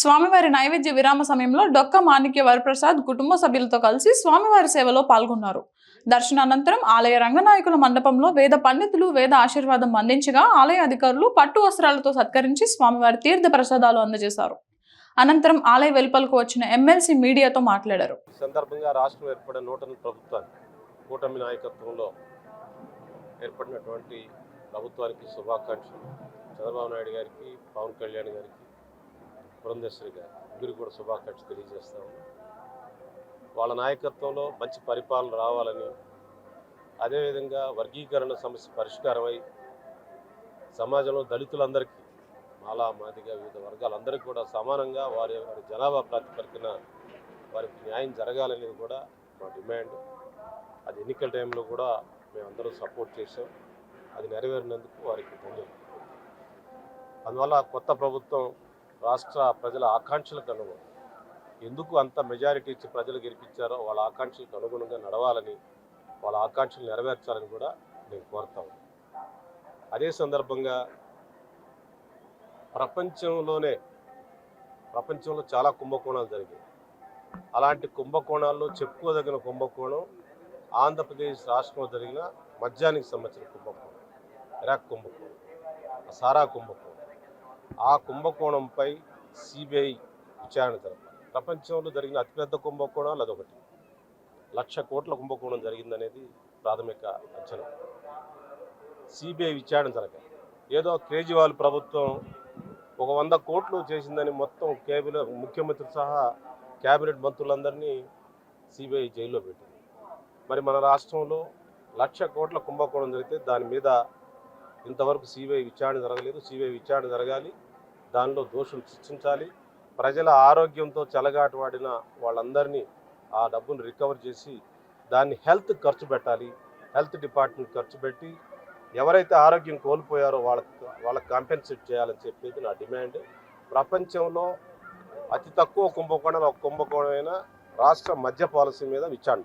స్వామివారి నైవేద్య విరామ సమయంలో డొక్క మాణిక్య వరప్రసాద్ కుటుంబ సభ్యులతో కలిసి స్వామివారి సేవలో పాల్గొన్నారు. దర్శనానంతరం ఆలయ రంగనాయకుల మండపంలో వేద పండితులు వేద ఆశీర్వాదం అందించగా ఆలయ అధికారులు పట్టు వస్త్రాలతో సత్కరించి స్వామివారి తీర్థ ప్రసాదాలు అందజేశారు. అనంతరం ఆలయ వెలుపలకు వచ్చిన ఎమ్మెల్సీ మీడియాతో మాట్లాడారు. సందర్భంగా రాష్ట్రం ఏర్పడిన నూతన ప్రభుత్వాన్ని కూటమి నాయకత్వంలో ఏర్పడినటువంటి ప్రభుత్వానికి శుభాకాంక్షలు. చంద్రబాబు నాయుడు గారికి పవన్ కళ్యాణ్ గారికి పురంధేశ్వరి గారు. ముగ్గురికి కూడా శుభాకాంక్షలు తెలియజేస్తాము. వాళ్ళ నాయకత్వంలో మంచి పరిపాలన రావాలని అదేవిధంగా వర్గీకరణ సమస్య పరిష్కారమై సమాజంలో దళితులందరికీ మాలా మాదిగా వివిధ వర్గాలందరికీ కూడా సమానంగా వారి వారి జనాభా ప్రాతిపదికన వారికి న్యాయం జరగాలనేది కూడా మా డిమాండ్. అది ఎన్నికల టైంలో కూడా మేమందరం సపోర్ట్ చేసాం అది నెరవేరినందుకు వారికి ధన్యవాదాలు. అందువల్ల కొత్త ప్రభుత్వం రాష్ట్ర ప్రజల ఆకాంక్షలకు అనుగుణం. ఎందుకు అంత మెజారిటీ ఇచ్చి ప్రజలు గెలిపించారో వాళ్ళ ఆకాంక్షలకు అనుగుణంగా నడవాలని వాళ్ళ ఆకాంక్షలు నెరవేర్చాలని కూడా నేను కోరుతాను అదే సందర్భంగా ప్రపంచంలోనే ప్రపంచంలో చాలా కుంభకోణాలు జరిగాయి. అలాంటి కుంభకోణాల్లో చెప్పుకోదగిన కుంభకోణం ఆంధ్రప్రదేశ్ రాష్ట్రంలో జరిగిన మద్యానికి సంబంధించిన కుంభకోణం ఇరాక్ కుంభకోణం సారా కుంభకోణం. ఆ కుంభకోణంపై సిబిఐ విచారణ జరపాలి ప్రపంచంలో జరిగిన అతిపెద్ద కుంభకోణాలు అదొకటి. లక్ష కోట్ల కుంభకోణం జరిగిందనేది ప్రాథమిక అంచనా. సిబిఐ విచారణ జరగాలి ఏదో కేజ్రీవాల్ ప్రభుత్వం ఒక వంద కోట్లు చేసిందని మొత్తం కేబినెట్ ముఖ్యమంత్రి సహా కేబినెట్ మంత్రులందరినీ సిబిఐ జైల్లో పెట్టింది. మరి మన రాష్ట్రంలో లక్ష కోట్ల కుంభకోణం జరిగితే దాని మీద ఇంతవరకు సిబిఐ విచారణ జరగలేదు. సిబిఐ విచారణ జరగాలి. దానిలో దోషులు శిక్షించాలి ప్రజల ఆరోగ్యంతో చెలగాటవాడిన వాళ్ళందరినీ ఆ డబ్బును రికవర్ చేసి దాన్ని హెల్త్ ఖర్చు పెట్టాలి. హెల్త్ డిపార్ట్మెంట్ ఖర్చు పెట్టి ఎవరైతే ఆరోగ్యం కోల్పోయారో వాళ్ళకి వాళ్ళకి కాంపెన్సేట్ చేయాలని చెప్పేది నా డిమాండ్. ప్రపంచంలో అతి తక్కువ కుంభకోణం ఒక కుంభకోణమైన రాష్ట్ర మద్య పాలసీ మీద విచారణ